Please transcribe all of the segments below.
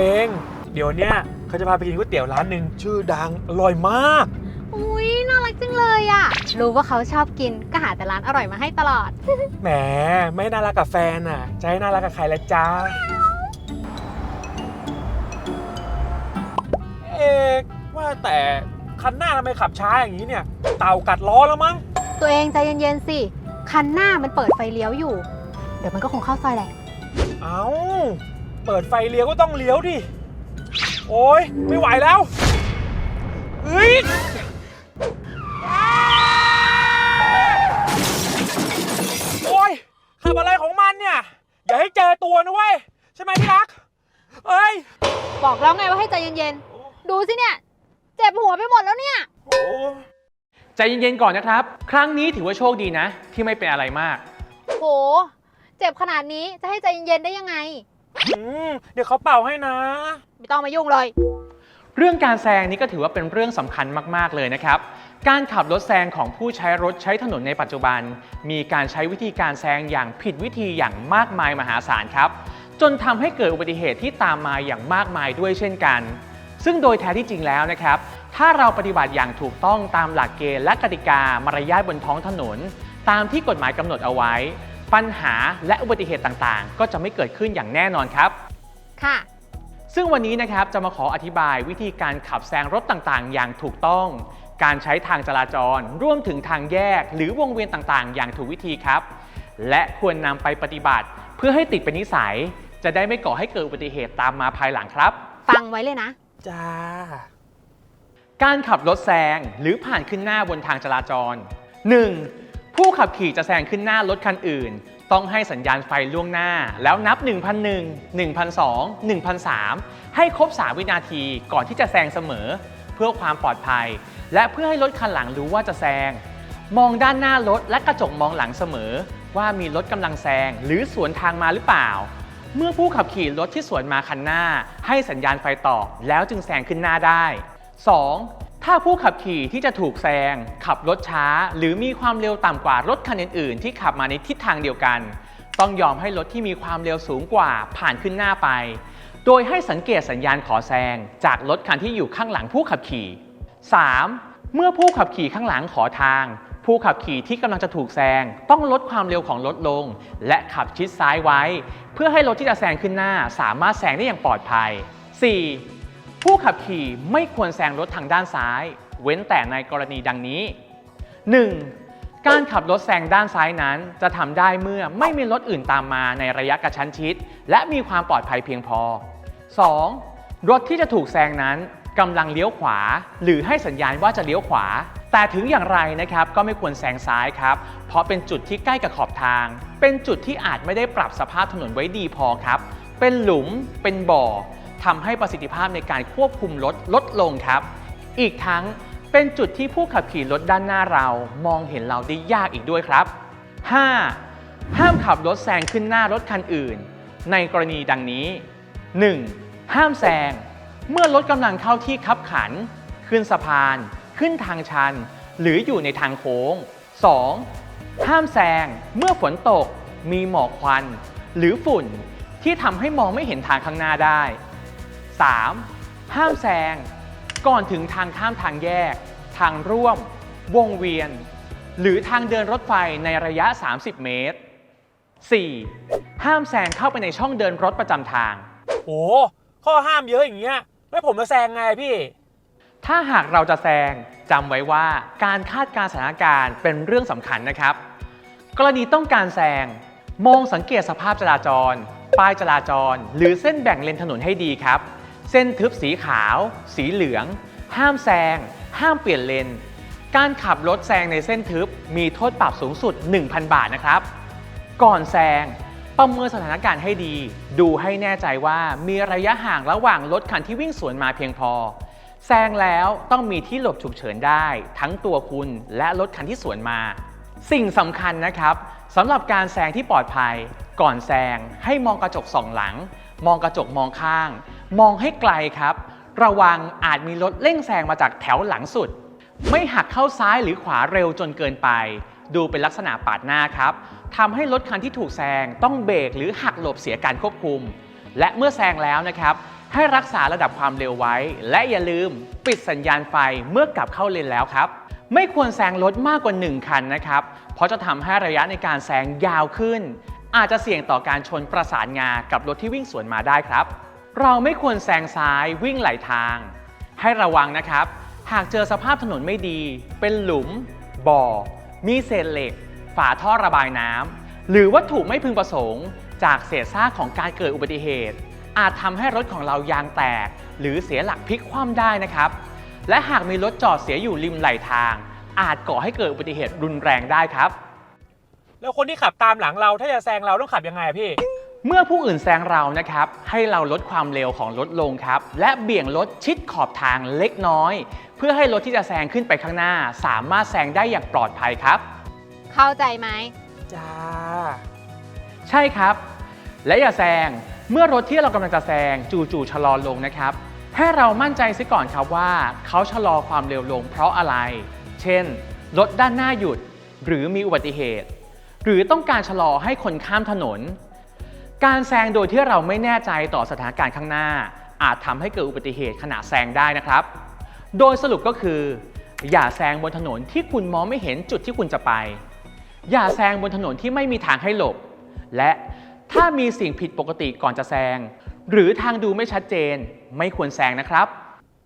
เอง เดี๋ยวเนี้ยเขาจะพาไปกินก๋วยเตี๋ยวร้านหนึ่งชื่อดังอร่อยมาก อุ้ยน่ารักจังเลยอะรู้ว่าเขาชอบกินก็หาแต่ร้านอร่อยมาให้ตลอด แหมไม่น่ารักกับแฟนอะจะให้น่ารักกับใครละจ้าเอกว่าแต่คันหน้าทำไมขับช้าอย่างนี้เนี่ย เต่ากัดล้อแล้วมั้งตัวเองใจเย็นๆสิ คันหน้ามันเปิดไฟเลี้ยวอยู่ เดี๋ยวมันก็คงเข้าซอยแหละ เอา เปิดไฟเลี้ยวก็ต้องเลี้ยวดิ โอ้ยไม่ไหวแล้วเฮ้ยโอ้ยขับอะไรของมันเนี่ย อย่าให้เจอตัวนะเว้ย ใช่ไหมที่รัก เอ้ย บอกแล้วไงว่าให้ใจเย็นๆ ดูสิเนี่ย เจ็บหัวไปหมดแล้วเนี่ย โอ้ใจเย็นๆก่อนนะครับ ครั้งนี้ถือว่าโชคดีนะ ที่ไม่เป็นอะไรมาก โห เจ็บขนาดนี้จะให้ใจเย็นๆได้ยังไง อืมเดี๋ยวเขาเป่าให้นะ ไม่ต้องมายุ่งเลย เรื่องการแซงนี่ก็ถือว่าเป็นเรื่องสำคัญมาก ๆ เลยนะครับ การขับรถแซงของผู้ใช้รถใช้ถนนในปัจจุบัน มีการใช้วิธีการแซงอย่างผิดวิธีอย่างมากมายมหาศาลครับ จนทำให้เกิดอุบัติเหตุที่ตามมาอย่างมากมายด้วยเช่นกัน ซึ่งโดยแท้ที่จริงแล้วนะครับ ถ้าเราปฏิบัติอย่างถูกต้องตามหลักเกณฑ์และกติกามารยาทบนท้องถนน ตามที่กฎหมายกำหนดเอาไว้ ปัญหาและอุบัติเหตุต่างๆ ก็จะไม่เกิดขึ้นอย่างแน่นอนครับ ค่ะ ซึ่งวันนี้นะครับจะมาขออธิบายวิธีการขับแซงรถต่างๆ อย่างถูกต้อง การใช้ทางจราจรร่วมถึงทางแยก หรือวงเวียนต่างๆ อย่างถูกวิธีครับ และควรนำไปปฏิบัติ เพื่อให้ติดเป็นนิสัย จะได้ไม่ก่อให้เกิดอุบัติเหตุตามมาภายหลังครับ ฟังไว้เลยนะ จ้า การขับรถแซงหรือผ่านขึ้นหน้าบนทางจราจร 1. ผู้ขับขี่จะแซงขึ้นหน้ารถคันอื่น ต้องให้สัญญาณไฟล่วงหน้า แล้วนับ 1,001 1,002 1,003 ให้ครบ 3 วินาทีก่อนที่จะแซงเสมอ เพื่อความปลอดภัย และเพื่อให้รถคันหลังรู้ว่าจะแซง มองด้านหน้ารถและกระจกมองหลังเสมอ ว่ามีรถกำลังแซงหรือสวนทางมาหรือเปล่า เมื่อผู้ขับขี่รถที่สวนมาคันหน้า ให้สัญญาณไฟตอบแล้วจึงแซงขึ้นหน้าได้ 2. ถ้าผู้ขับขี่ที่จะถูกแซง ขับรถช้า หรือมีความเร็วต่ำกว่ารถคันอื่นๆ ที่ขับมาในทิศทางเดียวกัน ต้องยอมให้รถที่มีความเร็วสูงกว่าผ่านขึ้นหน้าไป โดยให้สังเกตสัญญาณขอแซง จากรถคันที่อยู่ข้างหลังผู้ขับขี่ 3. เมื่อผู้ขับขี่ข้างหลังขอทาง ผู้ขับขี่ที่กำลังจะถูกแซง ต้องลดความเร็วของรถลง และขับชิดซ้ายไว้ เพื่อให้รถที่จะแซงขึ้นหน้า สามารถแซงได้อย่างปลอดภัย 4. ผู้ขับขี่ไม่ควรแซงรถทางด้านซ้าย เว้นแต่ในกรณีดังนี้ 1. การขับรถแซงด้านซ้ายนั้น จะทำได้เมื่อไม่มีรถอื่นตามมาในระยะกระชั้นชิด และมีความปลอดภัยเพียงพอ 2. รถที่จะถูกแซงนั้นกำลังเลี้ยวขวา หรือให้สัญญาณว่าจะเลี้ยวขวา แต่ถึงอย่างไรนะครับก็ไม่ควรแซงซ้ายครับ เพราะเป็นจุดที่ใกล้กับขอบทาง เป็นจุดที่อาจไม่ได้ปรับสภาพถนนไว้ดีพอครับ เป็นหลุม เป็นบ่อ ทำให้ประสิทธิภาพในการควบคุมรถลดลงครับ อีกทั้งเป็นจุดที่ผู้ขับขี่รถด้านหน้าเรามองเห็นเราได้ยากอีกด้วยครับ 5. ห้ามขับรถแซงขึ้นหน้ารถคันอื่น ในกรณีดังนี้ 1. ห้ามแซง เมื่อรถกำลังเข้าที่คับขัน ขึ้นสะพาน ขึ้นทางชัน หรืออยู่ในทางโค้ง 2. ห้ามแซง เมื่อฝนตก มีหมอกควัน หรือฝุ่นที่ทำให้มองไม่เห็นทางข้างหน้าได้ 3. ห้ามแซงก่อนถึงทางข้ามทางแยก ทางร่วม วงเวียน หรือทางเดินรถไฟในระยะ 30 เมตร 4. ห้ามแซงเข้าไปในช่องเดินรถประจำทาง โอ้ข้อห้ามเยอะอย่างเงี้ยแล้วผมจะแซงไงพี่ ถ้าหากเราจะแซงจำไว้ว่าการคาดการณ์สถานการณ์เป็นเรื่องสำคัญนะครับ กรณีต้องการแซงมองสังเกตสภาพจราจร ป้ายจราจร หรือเส้นแบ่งเลนถนนให้ดีครับ เส้นทึบสีขาว สีเหลือง ห้ามแซง ห้ามเปลี่ยนเลน การขับรถแซงในเส้นทึบมีโทษปรับสูงสุด 1,000 บาทนะครับ ก่อนแซงประเมินสถานการณ์ให้ดี ดูให้แน่ใจว่ามีระยะห่างระหว่างรถคันที่วิ่งสวนมาเพียงพอ แซงแล้วต้องมีที่หลบฉุกเฉินได้ ทั้งตัวคุณและรถคันที่สวนมา สิ่งสำคัญนะครับสำหรับการแซงที่ปลอดภัย ก่อนแซงให้มองกระจกสองหลัง มองกระจกมองข้าง มองให้ไกลครับ ระวังอาจมีรถเร่งแซงมาจากแถวหลังสุด ไม่หักเข้าซ้ายหรือขวาเร็วจนเกินไป ดูเป็นลักษณะปาดหน้าครับทำให้รถคันที่ถูกแซงต้องเบรกหรือหักหลบเสียการควบคุม และเมื่อแซงแล้วนะครับ ให้รักษาระดับความเร็วไว้ และอย่าลืม ปิดสัญญาณไฟเมื่อกลับเข้าเลนแล้วครับไม่ควรแซงรถมากกว่า 1 คันนะครับ เพราะจะทำให้ระยะในการแซงยาวขึ้น อาจจะเสี่ยงต่อการชนประสานงากับรถที่วิ่งสวนมาได้ครับ เราไม่ควรแซงซ้ายวิ่งไหลทาง ให้ระวังนะครับ หากเจอสภาพถนนไม่ดี เป็นหลุม บ่อ มีเศษเหล็ก ฝาท่อระบายน้ำหรือวัตถุไม่พึงประสงค์ จากเศษซากของการเกิดอุบัติเหตุ อาจทำให้รถของเรายางแตก หรือเสียหลักพลิกคว่ำได้นะครับ และหากมีรถจอดเสียอยู่ริมไหลทาง อาจก่อให้เกิดอุบัติเหตุรุนแรงได้ครับ แล้วคนที่ขับตามหลังเราถ้าจะแซงเราต้องขับยังไงอะพี่ เมื่อผู้อื่นแซงเรานะครับ ให้เราลดความเร็วของรถลงครับ และเบี่ยงรถชิดขอบทางเล็กน้อย เพื่อให้รถที่จะแซงขึ้นไปข้างหน้า สามารถแซงได้อย่างปลอดภัยครับ เข้าใจไหมจ้าใช่ครับ และอย่าแซงเมื่อรถที่เรากำลังจะแซงจู่ๆชะลอลงนะครับ ให้เรามั่นใจซิก่อนครับว่า เขาชะลอความเร็วลงเพราะอะไร เช่นรถด้านหน้าหยุด หรือมีอุบัติเหตุ หรือต้องการชะลอให้คนข้ามถนน การแซงโดยที่เราไม่แน่ใจต่อสถานการณ์ข้างหน้า อาจทำให้เกิดอุบัติเหตุขณะแซงได้นะครับ โดยสรุปก็คือ อย่าแซงบนถนนที่คุณมองไม่เห็นจุดที่คุณจะไป อย่าแซงบนถนนที่ไม่มีทางให้หลบ และถ้ามีสิ่งผิดปกติก่อนจะแซง หรือทางดูไม่ชัดเจน ไม่ควรแซงนะครับ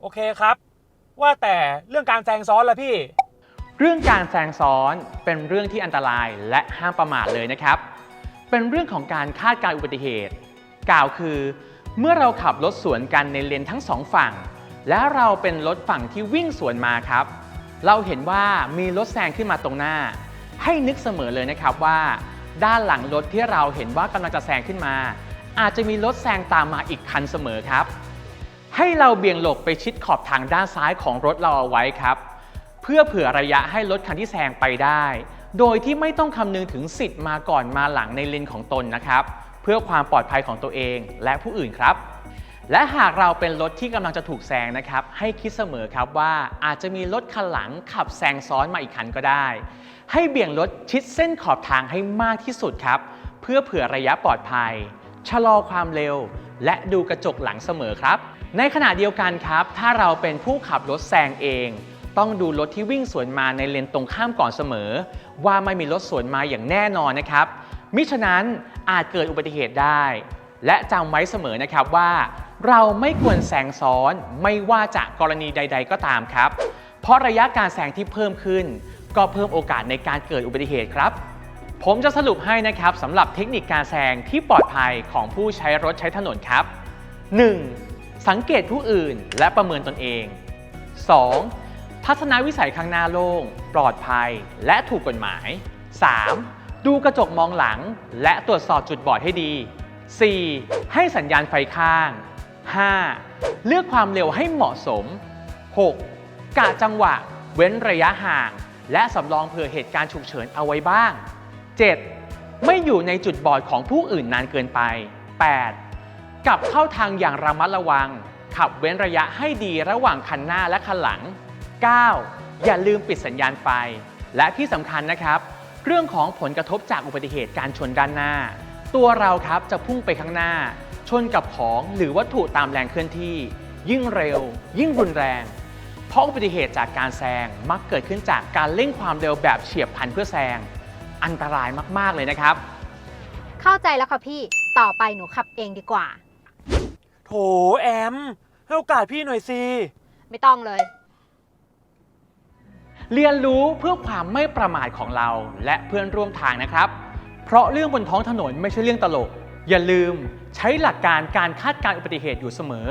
โอเคครับ ว่าแต่เรื่องการแซงซ้อนละพี่ เรื่องการแซงซ้อนเป็นเรื่องที่อันตรายและห้ามประมาทเลยนะครับ เป็นเรื่องของการคาดการอุบัติเหตุ กล่าวคือ เมื่อเราขับรถสวนกันในเลนทั้งสองฝั่ง และเราเป็นรถฝั่งที่วิ่งสวนมาครับ เราเห็นว่ามีรถแซงขึ้นมาตรงหน้า ให้นึกเสมอเลยนะครับว่า ด้านหลังรถที่เราเห็นว่ากำลังจะแซงขึ้นมา อาจจะมีรถแซงตามมาอีกคันเสมอครับ ให้เราเบี่ยงหลบไปชิดขอบทางด้านซ้ายของรถเราเอาไว้ครับ เพื่อเผื่อระยะให้รถคันที่แซงไปได้ โดยที่ไม่ต้องคำนึงถึงสิทธิ์มาก่อนมาหลังในเลนของตนนะครับ เพื่อความปลอดภัยของตัวเองและผู้อื่นครับ และหากเราเป็นรถที่กำลังจะถูกแซงนะครับ ให้คิดเสมอครับว่าอาจจะมีรถคันหลังขับแซงซ้อนมาอีกคันก็ได้ ให้เบี่ยงรถชิดเส้นขอบทางให้มากที่สุดครับ เพื่อเผื่อระยะปลอดภัย ชะลอความเร็ว และดูกระจกหลังเสมอครับ ในขณะเดียวกันครับ ถ้าเราเป็นผู้ขับรถแซงเอง ต้องดูรถที่วิ่งสวนมาในเลนตรงข้ามก่อนเสมอ ว่าไม่มีรถสวนมาอย่างแน่นอนนะครับ มิฉะนั้นอาจเกิดอุบัติเหตุได้ และจำไว้เสมอนะครับว่า เราไม่ควรแซงซ้อนไม่ว่าจะกรณีใด ๆ ก็ตามครับ เพราะระยะการแซงที่เพิ่มขึ้น ก็เพิ่มโอกาสในการเกิดอุบัติเหตุครับผมจะสรุปให้นะครับสำหรับเทคนิคการแซงที่ปลอดภัยของผู้ใช้รถใช้ถนนครับ 1. สังเกตผู้อื่นและประเมินตนเอง 2. ทัศนวิสัยข้างหน้าโล่ง ปลอดภัย และถูกกฎหมาย 3. ดูกระจกมองหลัง และตรวจสอบจุดบอดให้ดี 4. ให้สัญญาณไฟข้าง 5. เลือกความเร็วให้เหมาะสม 6. กะจังหวะ เว้นระยะห่าง และสำรองเผื่อเหตุการณ์ฉุกเฉินเอาไว้บ้าง 7. ไม่อยู่ในจุดบอดของผู้อื่นนานเกินไป 8. กลับเข้าทางอย่างระมัดระวัง ขับเว้นระยะให้ดีระหว่างคันหน้าและคันหลัง 9. อย่าลืมปิดสัญญาณไฟ และที่สำคัญนะครับ เรื่องของผลกระทบจากอุบัติเหตุการชนด้านหน้า ตัวเราครับจะพุ่งไปข้างหน้า ชนกับของหรือวัตถุตามแรงเคลื่อนที่ ยิ่งเร็ว ยิ่งรุนแรง เพราะอุบัติเหตุจากการแซงมักเกิดขึ้นจากการเร่งความเร็วแบบเฉียบพลันเพื่อแซงอันตรายมาก ๆ เลยนะครับ เข้าใจแล้วค่ะพี่ ต่อไปหนูขับเองดีกว่า โถแอม ให้โอกาสพี่หน่อยสิ ไม่ต้องเลย เรียนรู้เพื่อความไม่ประมาทของเราและเพื่อนร่วมทางนะครับ เพราะเรื่องบนท้องถนนไม่ใช่เรื่องตลก อย่าลืมใช้หลักการการคาดการอุบัติเหตุอยู่เสมอ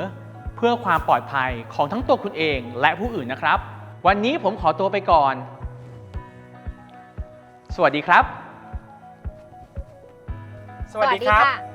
เพื่อความปลอดภัยของทั้งตัวคุณเองและผู้อื่นนะครับ วันนี้ผมขอตัวไปก่อน สวัสดีครับ สวัสดีครับ